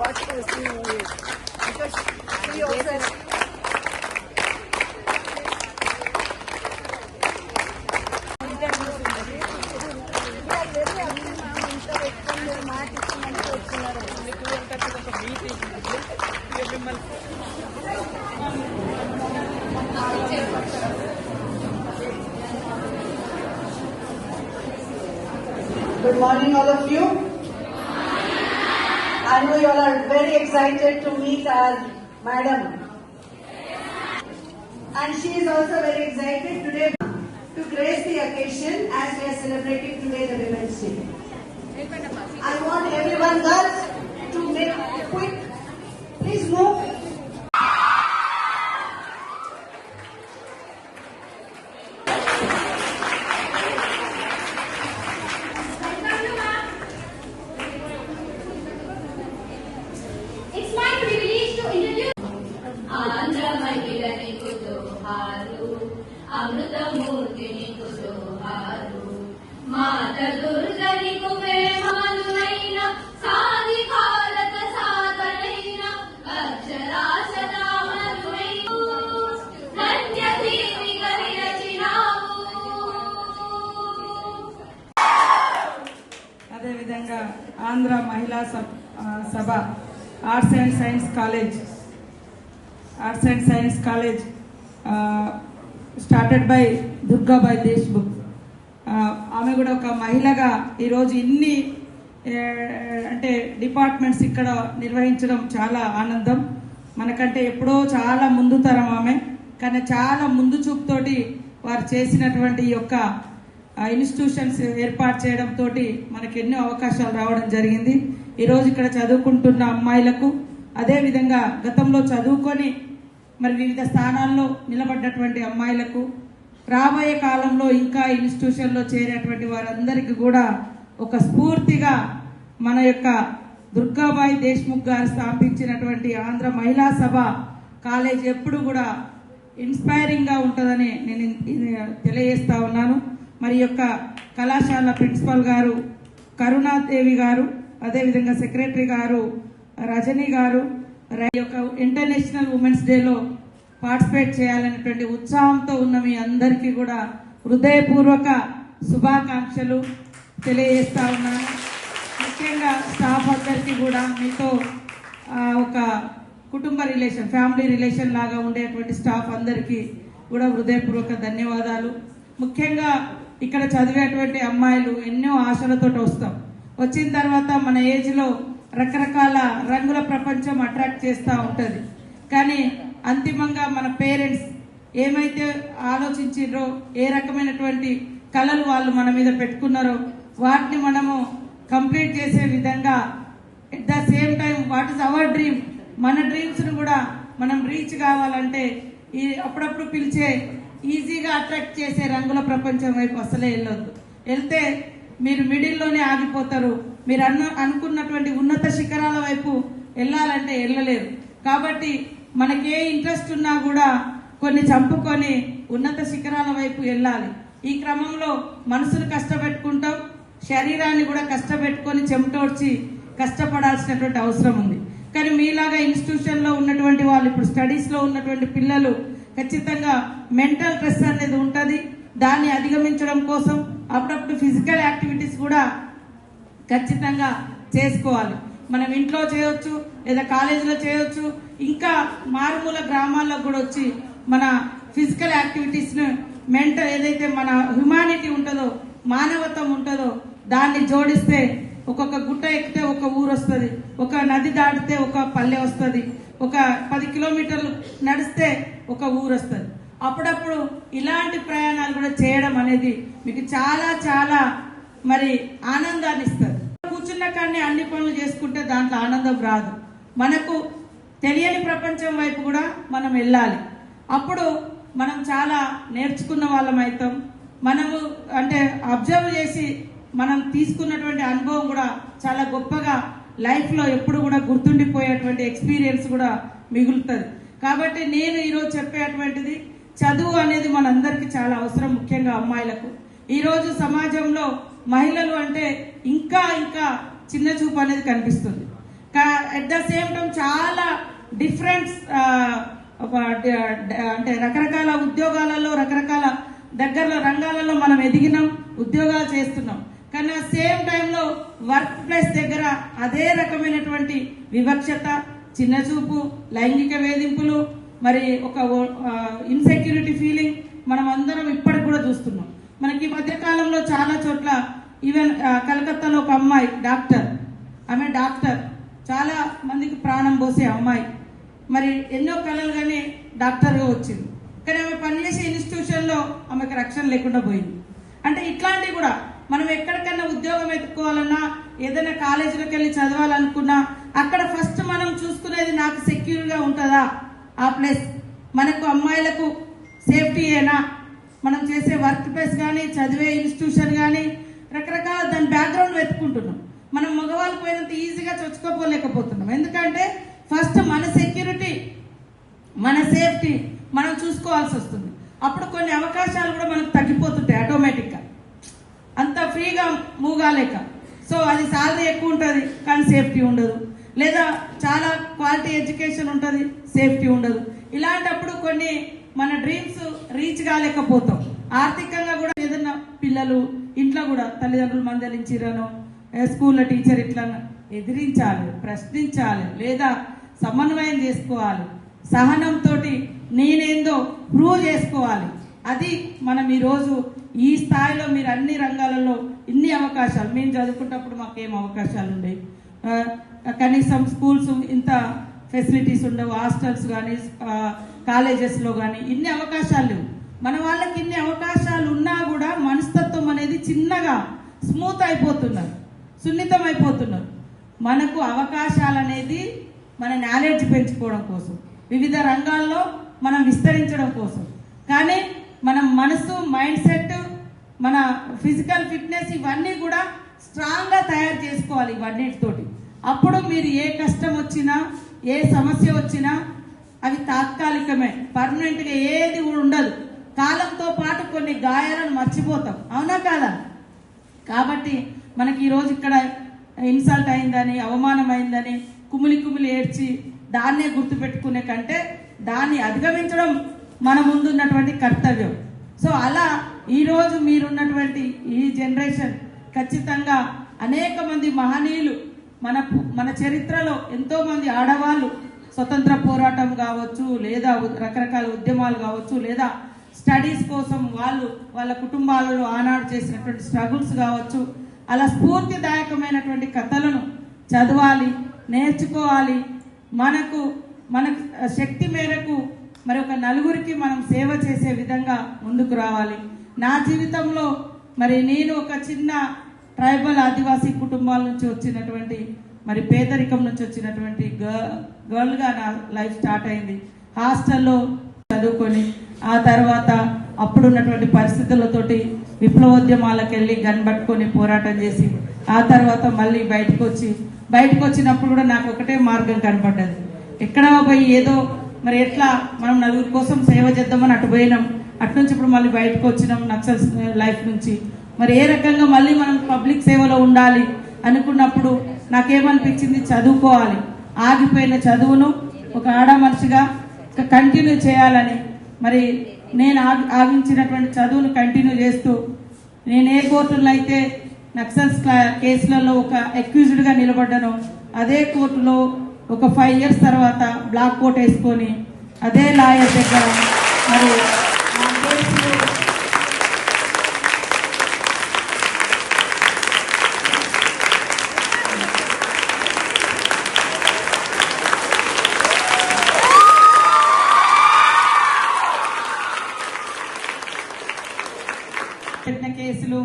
watch this. Because also Good morning all of you. I know you all are very excited to meet our madam. And she is also very excited today to grace the occasion as we are celebrating today the Women's Day. I want everyone, girls, to make a quick. Please move. Sabha arts and science college arts and science college started by Durgabai Deshmukh ఆమె కూడా ఒక మహిళగా ఈరోజు ఇన్ని అంటే departments ఇక్కడ నిర్వహించడం చాలా ఆనందం. మనకంటే ఎప్పుడో చాలా ముందు తరం ఆమె. కానీ చాలా ముందు చూపుతోటి వారు చేసినటువంటి ఈ యొక్క ఇన్స్టిట్యూషన్స్ ఏర్పాటు చేయడంతో మనకి ఎన్నో అవకాశాలు రావడం జరిగింది. ఈరోజు ఇక్కడ చదువుకుంటున్న అమ్మాయిలకు అదేవిధంగా గతంలో చదువుకొని మరి వివిధ స్థానాల్లో నిలబడ్డటువంటి అమ్మాయిలకు రాబోయే కాలంలో ఇంకా ఇన్స్టిట్యూషన్లో చేరేటువంటి వారందరికీ కూడా ఒక స్ఫూర్తిగా మన యొక్క దుర్గాబాయి దేశ్ముఖ్ గారు స్థాపించినటువంటి ఆంధ్ర మహిళా సభ కాలేజ్ ఎప్పుడు కూడా ఇన్స్పైరింగ్గా ఉంటుందని నేను తెలియజేస్తా ఉన్నాను. మరి యొక్క కళాశాల ప్రిన్సిపల్ గారు కరుణాదేవి గారు అదేవిధంగా సెక్రటరీ గారు రజనీ గారు యొక్క ఇంటర్నేషనల్ ఉమెన్స్ డేలో పార్టిసిపేట్ చేయాలనేటువంటి ఉత్సాహంతో ఉన్న మీ అందరికీ కూడా హృదయపూర్వక శుభాకాంక్షలు తెలియజేస్తా ఉన్నాను. ముఖ్యంగా స్టాఫ్ అందరికీ కూడా మీతో ఒక కుటుంబ రిలేషన్ ఫ్యామిలీ రిలేషన్ లాగా ఉండేటువంటి స్టాఫ్ అందరికీ కూడా హృదయపూర్వక ధన్యవాదాలు. ముఖ్యంగా ఇక్కడ చదివేటువంటి అమ్మాయిలు ఎన్నో ఆశలతో వస్తాం. వచ్చిన తర్వాత మన ఏజ్లో రకరకాల రంగుల ప్రపంచం అట్రాక్ట్ చేస్తూ ఉంటుంది. కానీ అంతిమంగా మన పేరెంట్స్ ఏమైతే ఆలోచించారో ఏ రకమైనటువంటి కళలు వాళ్ళు మన మీద పెట్టుకున్నారో వాటిని మనము కంప్లీట్ చేసే విధంగా at the same time what is our dream మన డ్రీమ్స్ను కూడా మనం రీచ్ కావాలంటే ఈ అప్పుడప్పుడు పిలిచే ఈజీగా అట్రాక్ట్ చేసే రంగుల ప్రపంచం వైపు అసలే వెళ్ళొద్దు. వెళ్తే మీరు మిడిల్లోనే ఆగిపోతారు. మీరు అన్న అనుకున్నటువంటి ఉన్నత శిఖరాల వైపు వెళ్ళాలంటే వెళ్ళలేరు కాబట్టి మనకే ఇంట్రెస్ట్ ఉన్నా కూడా కొన్ని చంపుకొని ఉన్నత శిఖరాల వైపు వెళ్ళాలి. ఈ క్రమంలో మనసును కష్టపెట్టుకుంటాం శరీరాన్ని కూడా కష్టపెట్టుకొని చెమటోడ్చి కష్టపడాల్సినటువంటి అవసరం ఉంది. కానీ మీలాగా ఇన్స్టిట్యూషన్లో ఉన్నటువంటి వాళ్ళు ఇప్పుడు స్టడీస్లో ఉన్నటువంటి పిల్లలు ఖచ్చితంగా మెంటల్ స్ట్రెస్ అనేది ఉంటుంది. దాన్ని అధిగమించడం కోసం అప్పుడప్పుడు ఫిజికల్ యాక్టివిటీస్ కూడా ఖచ్చితంగా చేసుకోవాలి. మనం ఇంట్లో చేయొచ్చు లేదా కాలేజీలో చేయొచ్చు ఇంకా మారుమూల గ్రామాల్లో కూడా వచ్చి మన ఫిజికల్ యాక్టివిటీస్ను మెంటల్ ఏదైతే మన హ్యుమానిటీ ఉంటుందో మానవత్వం ఉంటుందో దాన్ని జోడిస్తే ఒక్కొక్క గుట్ట ఎక్కితే ఒక ఊరు వస్తుంది ఒక నది దాటితే ఒక పల్లె వస్తుంది ఒక పది కిలోమీటర్లు నడిస్తే ఒక ఊరు వస్తుంది. అప్పుడప్పుడు ఇలాంటి ప్రయాణాలు కూడా చేయడం అనేది మీకు చాలా చాలా మరి ఆనందాన్ని ఇస్తుంది. కూర్చున్న కానీ అన్ని పనులు చేసుకుంటే దాంట్లో ఆనందం రాదు. మనకు తెలియని ప్రపంచం వైపు కూడా మనం వెళ్ళాలి. అప్పుడు మనం చాలా నేర్చుకున్న వాళ్ళం అవుతాం. మనము అంటే అబ్జర్వ్ చేసి మనం తీసుకున్నటువంటి అనుభవం కూడా చాలా గొప్పగా లైఫ్లో ఎప్పుడు కూడా గుర్తుండిపోయేటువంటి ఎక్స్పీరియన్స్ కూడా మిగులుతుంది. కాబట్టి నేను ఈరోజు చెప్పేటువంటిది చదువు అనేది మనందరికీ చాలా అవసరం ముఖ్యంగా అమ్మాయిలకు. ఈరోజు సమాజంలో మహిళలు అంటే ఇంకా ఇంకా చిన్న చూపు అనేది కనిపిస్తుంది. అట్ ద సేమ్ టైం చాలా డిఫరెంట్ అంటే రకరకాల ఉద్యోగాలలో రకరకాల దగ్గరలో రంగాలలో మనం ఎదిగినాం ఉద్యోగాలు చేస్తున్నాం. కానీ ఆ సేమ్ టైంలో వర్క్ ప్లేస్ దగ్గర అదే రకమైనటువంటి వివక్షత చిన్న చూపు లైంగిక వేధింపులు మరి ఒక ఇన్సెక్యూరిటీ ఫీలింగ్ మనం అందరం ఇప్పటికి కూడా చూస్తున్నాం. మనకి ఈ మధ్య కాలంలో చాలా చోట్ల ఈవెన్ కలకత్తాలో ఒక అమ్మాయి డాక్టర్ ఆమె డాక్టర్ చాలా మందికి ప్రాణం పోసే అమ్మాయి. మరి ఎన్నో కళలు కానీ డాక్టర్గా వచ్చింది. కానీ ఆమె పనిచేసే ఇన్స్టిట్యూషన్లో ఆమెకు రక్షణ లేకుండా పోయింది. అంటే ఇట్లాంటివి కూడా మనం ఎక్కడికైనా ఉద్యోగం ఎత్తుకోవాలన్నా ఏదైనా కాలేజీలోకి వెళ్ళి చదవాలనుకున్నా అక్కడ ఫస్ట్ మనం చూసుకునేది నాకు సెక్యూర్గా ఉంటుందా? ఆ ప్లేస్. మనకు అమ్మాయిలకు సేఫ్టీ అయినా మనం చేసే వర్క్ ప్లేస్ కానీ చదివే ఇన్స్టిట్యూషన్ కానీ రకరకాల దాని బ్యాక్గ్రౌండ్ వెతుకుంటున్నాం మనం మగవాళ్ళు పోయినంత ఈజీగా చొచ్చుకోపోలేకపోతున్నాం. ఎందుకంటే ఫస్ట్ మన సెక్యూరిటీ మన సేఫ్టీ మనం చూసుకోవాల్సి వస్తుంది. అప్పుడు కొన్ని అవకాశాలు కూడా మనకు తగ్గిపోతుంటాయి ఆటోమేటిక్గా. అంత ఫ్రీగా మూవ్ కాలేక సో అది సాలరీ ఎక్కువ ఉంటుంది కానీ సేఫ్టీ ఉండదు. లేదా చాలా క్వాలిటీ ఎడ్యుకేషన్ ఉంటుంది సేఫ్టీ ఉండదు. ఇలాంటప్పుడు కొన్ని మన డ్రీమ్స్ రీచ్ కాలేకపోతాం. ఆర్థికంగా కూడా ఏదన్నా పిల్లలు ఇంట్లో కూడా తల్లిదండ్రులు మందలించిరను స్కూల్లో టీచర్ ఇట్లా ఎదిరించాలి ప్రశ్నించాలి లేదా సమన్వయం చేసుకోవాలి. సహనంతో నేనేందో ప్రూవ్ చేసుకోవాలి. అది మనం ఈరోజు ఈ స్థాయిలో మీరు అన్ని రంగాలలో ఇన్ని అవకాశాలు మేము చదువుకున్నప్పుడు మాకు అవకాశాలు ఉండేవి కనీసం స్కూల్స్ ఇంత ఫెసిలిటీస్ ఉండవు హాస్టల్స్ కానీ కాలేజెస్లో కానీ ఇన్ని అవకాశాలు లేవు. మన వాళ్ళకి ఇన్ని అవకాశాలు ఉన్నా కూడా మనస్తత్వం అనేది చిన్నగా స్మూత్ అయిపోతున్నారు సున్నితం అయిపోతున్నారు. మనకు అవకాశాలు అనేది మన నాలెడ్జ్ పెంచుకోవడం కోసం వివిధ రంగాల్లో మనం విస్తరించడం కోసం. కానీ మన మనసు మైండ్ సెట్ మన ఫిజికల్ ఫిట్నెస్ ఇవన్నీ కూడా స్ట్రాంగ్గా తయారు చేసుకోవాలి ఇవన్నిటితోటి. అప్పుడు మీరు ఏ కష్టం వచ్చినా ఏ సమస్య వచ్చినా అవి తాత్కాలికమే. పర్మనెంట్గా ఏది కూడా ఉండదు. కాలంతో పాటు కొన్ని గాయాలను మర్చిపోతాం. అవునా కాదా? కాబట్టి మనకి ఈరోజు ఇక్కడ ఇన్సల్ట్ అయిందని అవమానం అయిందని కుమిలి కుమిలి ఏడ్చి దాన్నే గుర్తుపెట్టుకునే కంటే దాన్ని అధిగమించడం మన ముందున్నటువంటి కర్తవ్యం. సో అలా ఈరోజు మీరున్నటువంటి ఈ జనరేషన్ ఖచ్చితంగా అనేక మంది మహనీయులు మన మన చరిత్రలో ఎంతో మంది ఆడవాళ్ళు స్వతంత్ర పోరాటం కావచ్చు లేదా రకరకాల ఉద్యమాలు కావచ్చు లేదా స్టడీస్ కోసం వాళ్ళు వాళ్ళ కుటుంబాలలో ఆనాడు చేసినటువంటి స్ట్రగుల్స్ కావచ్చు అలా స్ఫూర్తిదాయకమైనటువంటి కథలను చదవాలి నేర్చుకోవాలి. మనకు మన శక్తి మేరకు మరి ఒక నలుగురికి మనం సేవ చేసే విధంగా ముందుకు రావాలి. నా జీవితంలో మరి నేను ఒక చిన్న ట్రైబల్ ఆదివాసీ కుటుంబాల నుంచి వచ్చినటువంటి మరి పేదరికం నుంచి వచ్చినటువంటి గ- గర్ల్గా నా లైఫ్ స్టార్ట్ అయింది. హాస్టల్లో చదువుకొని ఆ తర్వాత అప్పుడున్నటువంటి పరిస్థితులతోటి విప్లవోద్యమాలకు వెళ్ళి గన్ పట్టుకొని పోరాటం చేసి ఆ తర్వాత మళ్ళీ బయటకు వచ్చి బయటకు వచ్చినప్పుడు కూడా నాకు ఒకటే మార్గం కనపడ్డది. ఎక్కడ పోయి ఏదో మరి ఎట్లా మనం నలుగురి కోసం సేవ చేద్దామని అటు పోయినాం అటు నుంచి ఇప్పుడు మళ్ళీ బయటకు వచ్చినాం నక్సల్స్ లైఫ్ నుంచి. మరి ఏ రకంగా మళ్ళీ మనం పబ్లిక్ సేవలో ఉండాలి అనుకున్నప్పుడు నాకేమనిపించింది? చదువుకోవాలి. ఆగిపోయిన చదువును ఒక ఆడ మనిషిగా కంటిన్యూ చేయాలని. మరి నేను ఆగి- ఆగించినటువంటి చదువును కంటిన్యూ చేస్తూ నేను ఏ కోర్టులో అయితే నక్సల్స్ కేసులలో ఒక అక్యూజ్డ్గా నిలబడ్డను అదే కోర్టులో ఒక ఫైవ్ ఇయర్స్ తర్వాత బ్లాక్ కోట్ వేసుకొని అదే లాయర్ దగ్గర మరి నా కేసులు పెట్టిన కేసులు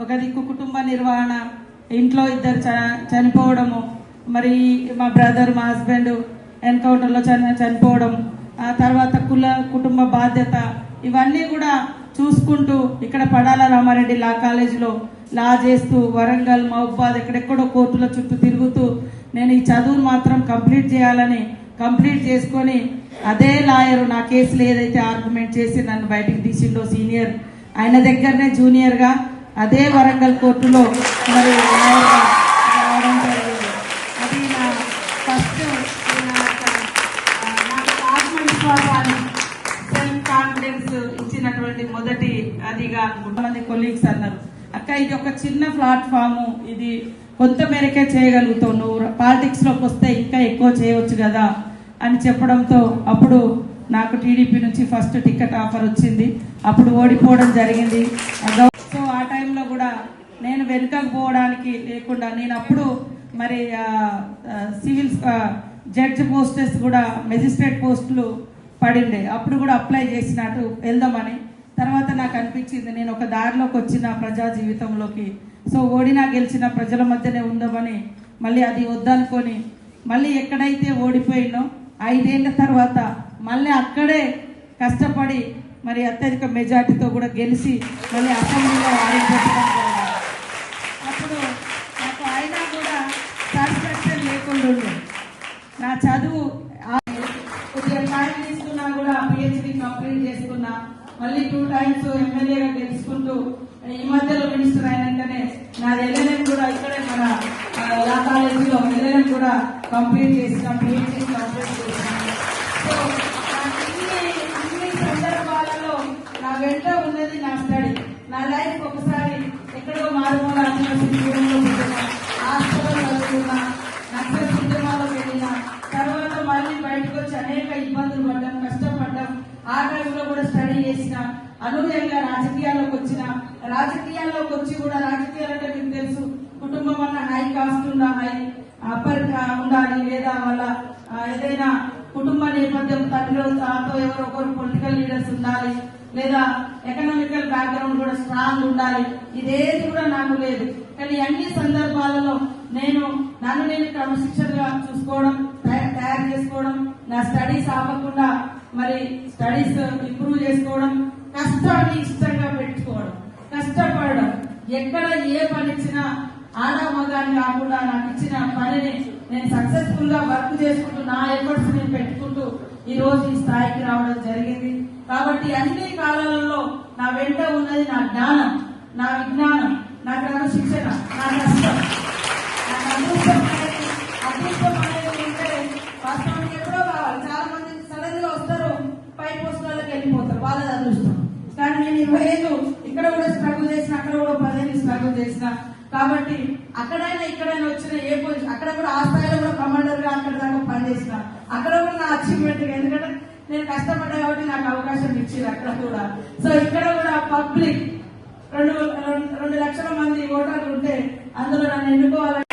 ఒక దిక్కు కుటుంబ నిర్వహణ ఇంట్లో ఇద్దరు చ- చనిపోవడము. మరి మా బ్రదర్ మా హస్బెండ్ ఎన్కౌంటర్లో చని చనిపోవడం. ఆ తర్వాత కుల కుటుంబ బాధ్యత ఇవన్నీ కూడా చూసుకుంటూ ఇక్కడ పడాల రామారెడ్డి లా కాలేజీలో లా చేస్తూ వరంగల్ మహబాద్ ఎక్కడెక్కడో కోర్టుల చుట్టూ తిరుగుతూ నేను ఈ చదువును మాత్రం కంప్లీట్ చేయాలని కంప్లీట్ చేసుకొని అదే లాయరు నా కేసులు ఏదైతే ఆర్గ్యుమెంట్ చేసి నన్ను బయటికి తీసిండో సీనియర్ ఆయన దగ్గరనే జూనియర్గా అదే వరంగల్ కోర్టులో మరి లాయర్గా ఆత్మవిశ్వాసాన్ని సెల్ఫ్ కాన్ఫిడెన్స్ ఇచ్చినటువంటి మొదటి అదిగా కొంతమంది కొలీగ్స్ అన్నారు. అక్క ఇది ఒక చిన్న ప్లాట్ఫామ్ ఇది కొంత మేరకే చేయగలుగుతావు. నువ్వు పాలిటిక్స్లోకి వస్తే ఇంకా ఎక్కువ చేయవచ్చు కదా అని చెప్పడంతో అప్పుడు నాకు టీడీపీ నుంచి ఫస్ట్ టికెట్ ఆఫర్ వచ్చింది. అప్పుడు ఓడిపోవడం జరిగింది. ఆ సో ఆ టైంలో కూడా నేను వెనుకకు పోవడానికి లేకుండా నేను అప్పుడు మరి సివిల్స్ జడ్జ్ సివిల్ పోస్టెస్ కూడా మెజిస్ట్రేట్ పోస్టులు పడిండే. అప్పుడు కూడా అప్లై చేసినట్టు వెళ్దామని. తర్వాత నాకు అనిపించింది నేను ఒక దారిలోకి వచ్చిన ప్రజా జీవితంలోకి. సో ఓడినా గెలిచిన ప్రజల మధ్యనే ఉందామని మళ్ళీ అది వద్దనుకొని మళ్ళీ ఎక్కడైతే ఓడిపోయినో ఐదేళ్ళ తర్వాత మళ్ళీ అక్కడే కష్టపడి మరి అత్యధిక మెజార్టీతో కూడా గెలిచి మళ్ళీ అసెంబ్లీలో ఆడిపోతున్నాం అప్పుడు నాకు అయినా కూడా సాటిస్ఫాక్షన్ లేకుండా ఉండే నా చదువు ఆ- కొద్దిగా టైం తీసుకున్నా కూడా పిహెచ్డి కంప్లీట్ చేసుకున్నా మళ్ళీ టూ టైమ్స్ ఎమ్మెల్యేగా గెలుచుకుంటూ ఈ మధ్యలో మినిస్టర్ అయినాకనే నా ఎల్ఎన్ఎం కూడా ఇక్కడే మన లా కాలేజీలో ఎల్ఎన్ఎం కూడా కంప్లీట్ చేసిన పిహెచ్డి కంప్లీట్ చేసినాం. సో నాకు ఇన్ని అన్ని సందర్భాలలో నా వెంట ఉన్నది నా స్టడీ నా లైఫ్ ఒకసారి ఎక్కడో మారుమూల ఆదివాసీ దూరంలో పుట్టిన హాస్టల్లో చదువుకున్నా నక్సల్ ఉద్యమాలకు వెళ్ళిన తర్వాత మళ్ళీ బయటకు వచ్చి అనేక ఇబ్బందులు పడ్డాం కష్టపడ్డాం ఆ టైంలో కూడా స్టడీ చేసిన అనూహ్యంగా రాజకీయాల్లోకి వచ్చిన రాజకీయాల్లోకి వచ్చి కూడా రాజకీయాలు అంటే మీకు తెలుసు కుటుంబం అన్న హై కాస్ట్ ఉందా హై అప్పర్ ఉండాలి లేదా వాళ్ళ ఆ, ఏదైనా కుటుంబ నేపథ్యం తండ్రి తాతో ఎవరో ఒకరు పొలిటికల్ లీడర్స్ ఉండాలి లేదా ఎకనామికల్ బ్యాక్గ్రౌండ్ కూడా స్ట్రాంగ్ ఉండాలి. ఇదేది కూడా నాకు లేదు. కానీ అన్ని సందర్భాలలో నేను నన్ను నేను క్రమశిక్షణగా చూసుకోవడం తయారు చేసుకోవడం నా స్టడీస్ ఆపకుండా మరి స్టడీస్ ఇంప్రూవ్ చేసుకోవడం కష్టాన్ని ఇష్టంగా పెట్టుకోవడం కష్టపడడం. ఎక్కడ ఏ పని ఇచ్చినా ఆడామగాన్ని కాకుండా నాకు ఇచ్చిన పనిని నేను సక్సెస్ఫుల్గా వర్క్ చేసుకుంటూ నా ఎఫర్ట్స్ నేను పెట్టుకుంటూ ఈ రోజు ఈ స్థాయికి రావడం జరిగింది. కాబట్టి అన్ని కాలాలలో నా వెంట ఉన్నది నా జ్ఞానం నా విజ్ఞానం నా క్రమశిక్షణ నా కష్టం నాకు అదృష్టం అనేది అదృష్టం అనేది ఉంటే వాస్తవానికి ఎప్పుడో కావాలి. చాలా మంది సడన్గా వస్తారు పై పోస్టులకు వెళ్ళిపోతారు. వాళ్ళది అదృష్టం. కానీ నేను ఇరవై ఏళ్ళు ఇక్కడ కూడా స్ట్రగుల్ చేసిన అక్కడ కూడా పదేళ్ళు స్ట్రగుల్ చేసిన. కాబట్టి అక్కడైనా ఇక్కడైనా వచ్చిన ఏ పొజిషన్ అక్కడ కూడా ఆ స్థాయిలో కూడా కమాండర్గా అక్కడ దాకా పనిచేసిన. అక్కడ కూడా నా అచీవ్మెంట్ ఎందుకంటే నేను కష్టపడ్డా కాబట్టి నాకు అవకాశం ఇచ్చింది అక్కడ కూడా. సో ఇక్కడ కూడా పబ్లిక్ రెండు రెండు- రెండు లక్షల మంది ఓటర్లు ఉంటే అందులో నన్ను ఎన్నుకోవాలని